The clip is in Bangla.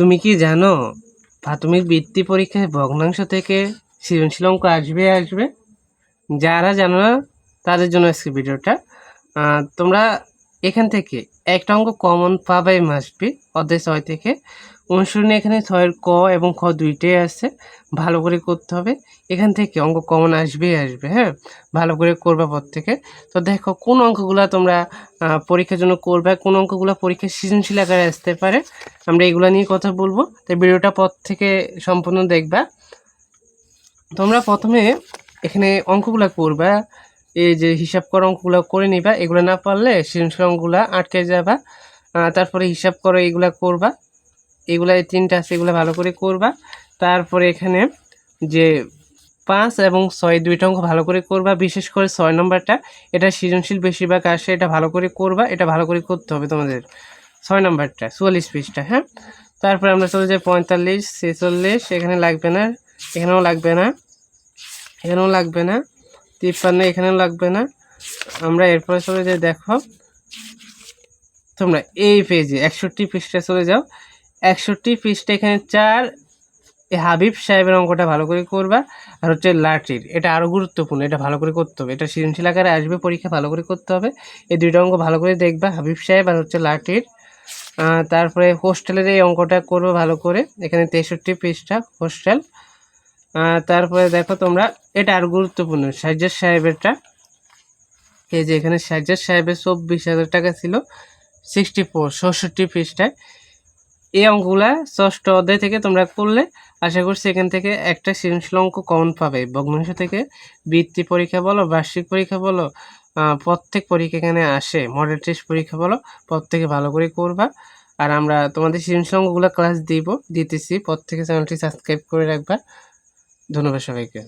তুমি কি জানো, প্রাথমিক বৃত্তি পরীক্ষায় ভগ্নাংশ থেকে সৃজনশীল অঙ্ক আসবে আসবে? যারা জানো না, তাদের জন্য আজকে ভিডিওটা। তোমরা এখান থেকে একটা অঙ্ক কমন পাবে মাসবি অধ্যায় ছয় থেকে। অনুসরণে এখানে ছয়ের ক এবং খ দুইটাই আছে। ভালো করে করতে হবে। এখান থেকে অঙ্ক কমন আসবেই আসবে হ্যাঁ? ভালো করে করবা পর থেকে তো দেখো, কোন অঙ্কগুলো তোমরা পরীক্ষার জন্য করবে, কোন অঙ্কগুলো পরীক্ষার সৃজনশীল আকারে আসতে পারে, আমরা এগুলো নিয়ে কথা বলব। তাই ভিডিওটা পর থেকে সম্পূর্ণ দেখবা। তোমরা প্রথমে এখানে অঙ্কগুলো করবা। এই যে হিসাব করা অঙ্কগুলো করে নিবা। এগুলো না পারলে সৃজনশীল অঙ্কগুলো আটকে যাবা। তারপরে হিসাব করো এগুলা করবা। এগুলা, এই তিনটা আছে, এগুলো ভালো করে করবা। তারপরে এখানে যে পাঁচ এবং ছয় দুইটা অঙ্ক ভালো করে করবা, বিশেষ করে ছয় নম্বরটা, এটা সৃজনশীল বেশিরভাগ আসে, এটা ভালো করে করবা, এটা ভালো করে করতে হবে তোমাদের। ছয় নম্বরটা, চুয়াল্লিশ পৃষ্ঠা হ্যাঁ? তারপরে আমরা চলে যাই পঁয়তাল্লিশ, ছেচল্লিশ, এখানে লাগবে না, এখানেও লাগবে না, এখানেও লাগবে না, তিপ্পান্ন, এখানেও লাগবে না। আমরা এরপরে চলে যাই, দেখো, তোমরা এই পেজে একষট্টি পৃষ্ঠা চলে যাও। একষট্টি পৃষ্ঠা এখানে চার। এই হাবিব সাহেবের অঙ্কটা ভালো করে করবা। আর হচ্ছে লাঠির, এটা আরও গুরুত্বপূর্ণ, এটা ভালো করে করতে হবে। এটা সৃজনশীল আকারে আসবে, পরীক্ষা ভালো করে করতে হবে। এই দুইটা অঙ্ক ভালো করে দেখবা, হাবিব সাহেব আর হচ্ছে লাঠির। তারপরে হোস্টেলের এই অঙ্কটা করব ভালো করে। এখানে তেষট্টি পৃষ্ঠা, হোস্টেল। তারপরে দেখো তোমরা, এটা আর গুরুত্বপূর্ণ, সাজ্জাদ সাহেবেরটা। এই যে এখানে সাজ্জাদ সাহেবের চব্বিশ হাজার টাকা ছিল সিক্সটি ফোর ষষট্টি পৃষ্ঠায়। এই অঙ্কগুলা ষষ্ঠ অধ্যায় থেকে তোমরা করলে আশা করছি এখান থেকে একটা সৃজনশীল অঙ্ক কমন পাবে। ভগ্নাংশ থেকে বৃত্তি পরীক্ষা বলো, বার্ষিক পরীক্ষা বলো প্রত্যেক পরীক্ষা এখানে আসে। মডেল টেস্ট পরীক্ষা বলো, প্রত্যেকে ভালো করে করবা। আর আমরা তোমাদের সৃজনশীল অঙ্কগুলো ক্লাস দিব, দিতেছি। প্রত্যেকে চ্যানেলটি সাবস্ক্রাইব করে রাখবা। ধন্যবাদ সবাইকে।